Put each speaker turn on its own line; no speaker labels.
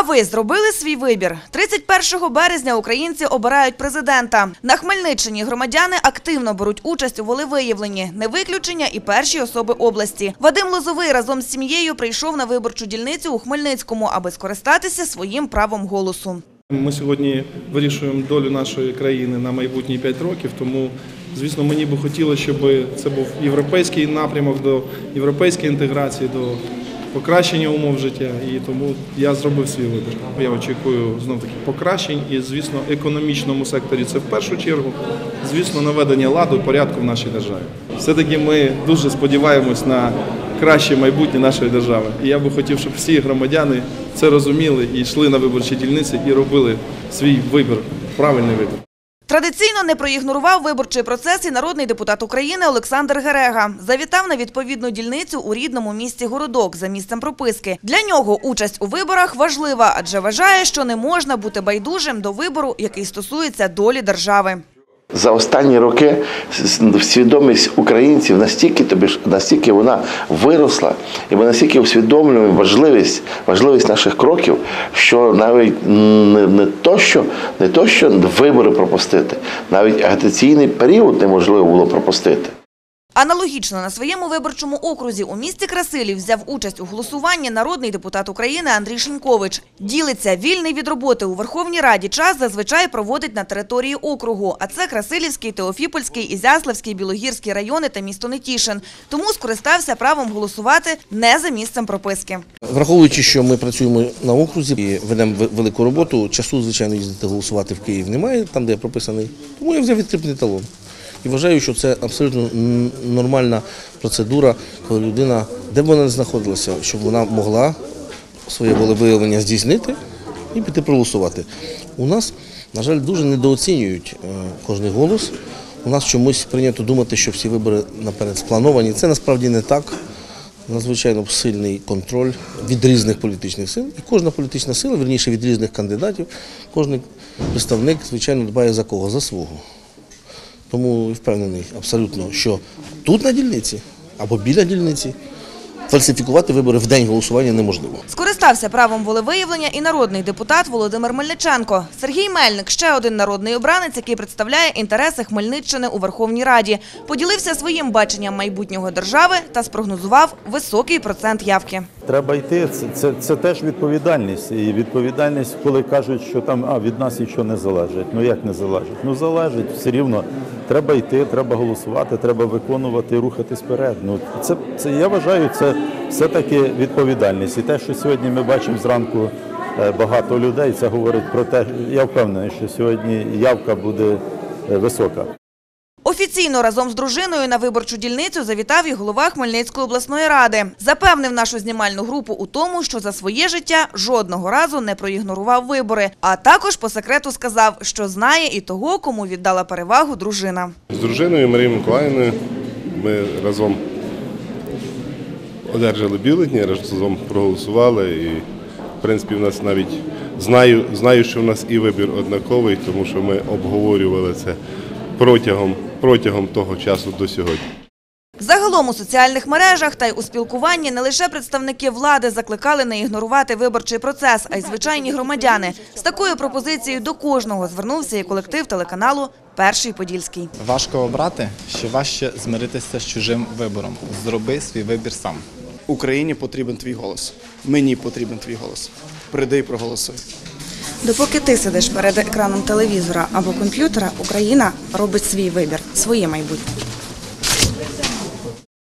А ви зробили свій вибір? 31 березня українці обирають президента. На Хмельниччині громадяни активно беруть участь у волевиявленні. Не виключення і перші особи області. Вадим Лозовий разом з сім'єю прийшов на виборчу дільницю у Хмельницькому, аби скористатися своїм правом голосу.
Ми сьогодні вирішуємо долю нашої країни на майбутні 5 років, тому, звісно, мені би хотілося, щоб це був європейський напрямок до європейської інтеграції, до покращення умов життя. І тому я зробив свій вибір. Я очікую знов таки покращень і, звісно, економічному секторі це в першу чергу, звісно, наведення ладу і порядку в нашій державі. Все-таки ми дуже сподіваємось на краще майбутнє нашої держави. І я би хотів, щоб всі громадяни це розуміли і йшли на виборчі дільниці і робили свій вибір, правильний вибір.
Традиційно не проігнорував виборчий процес і народний депутат України Олександр Герега. Завітав на відповідну дільницю у рідному місті Городок за місцем прописки. Для нього участь у виборах важлива, адже вважає, що не можна бути байдужим до вибору, який стосується долі держави.
За останні роки свідомість українців настільки тобі ж настільки вона виросла, і ми настільки усвідомлюємо важливість, важливість наших кроків, що навіть не, не то, що не то, що вибори пропустити, навіть агітаційний період неможливо було пропустити.
Аналогічно на своєму виборчому окрузі у місті Красилів взяв участь у голосуванні народний депутат України Андрій Шинькович. Ділиться вільний від роботи у Верховній Раді час зазвичай проводить на території округу. А це Красилівський, Теофіпольський, Ізяславський, Білогірський райони та місто Нетішин. Тому скористався правом голосувати не за місцем прописки.
Враховуючи, що ми працюємо на окрузі і ведемо велику роботу, часу, звичайно, їздити голосувати в Київ немає, там, де я прописаний. Тому я взяв відкритий талон. І вважаю, що це абсолютно нормальна процедура, коли людина, де б вона не знаходилася, щоб вона могла своє волевиявлення здійснити і піти проголосувати. У нас, на жаль, дуже недооцінюють е, кожний голос. У нас чомусь прийнято думати, що всі вибори наперед сплановані. Це насправді не так надзвичайно сильний контроль від різних політичних сил. І кожна політична сила, верніше від різних кандидатів, кожен представник, звичайно, дбає за кого? За свого. Тому впевнений абсолютно, що тут на дільниці або біля дільниці фальсифікувати вибори в день голосування неможливо.
Скористався правом волевиявлення і народний депутат Володимир Мельниченко. Сергій Мельник – ще один народний обранець, який представляє інтереси Хмельниччини у Верховній Раді. Поділився своїм баченням майбутнього держави та спрогнозував високий процент явки.
Треба йти. Це, це, це теж відповідальність. І відповідальність, коли кажуть, що там а, від нас нічого не залежить. Ну як не залежить? Ну залежить все рівно. Треба йти, треба голосувати, треба виконувати, рухатись вперед. Ну це, це я вважаю, це все-таки відповідальність. І те, що сьогодні ми бачимо зранку е, багато людей, це говорить про те, я впевнений, що сьогодні явка буде е, висока.
Офіційно разом з дружиною на виборчу дільницю завітав і голова Хмельницької обласної ради. Запевнив нашу знімальну групу у тому, що за своє життя жодного разу не проігнорував вибори. А також по секрету сказав, що знає і того, кому віддала перевагу дружина.
З дружиною Марією Миколаївною ми разом одержали бюлетні, разом проголосували. І, в принципі, в нас навіть знаю, знаю, що в нас і вибір однаковий, тому що ми обговорювали це протягом, протягом того часу до сьогодні.
Загалом у соціальних мережах та й у спілкуванні не лише представники влади закликали не ігнорувати виборчий процес, а й звичайні громадяни. З такою пропозицією до кожного звернувся і колектив телеканалу Перший Подільський.
Важко обрати, ще важче змиритися з чужим вибором. Зроби свій вибір сам.
Україні потрібен твій голос. Мені потрібен твій голос. Прийди і проголосуй.
Допоки ти сидиш перед екраном телевізора або комп'ютера, Україна робить свій вибір, своє майбутнє.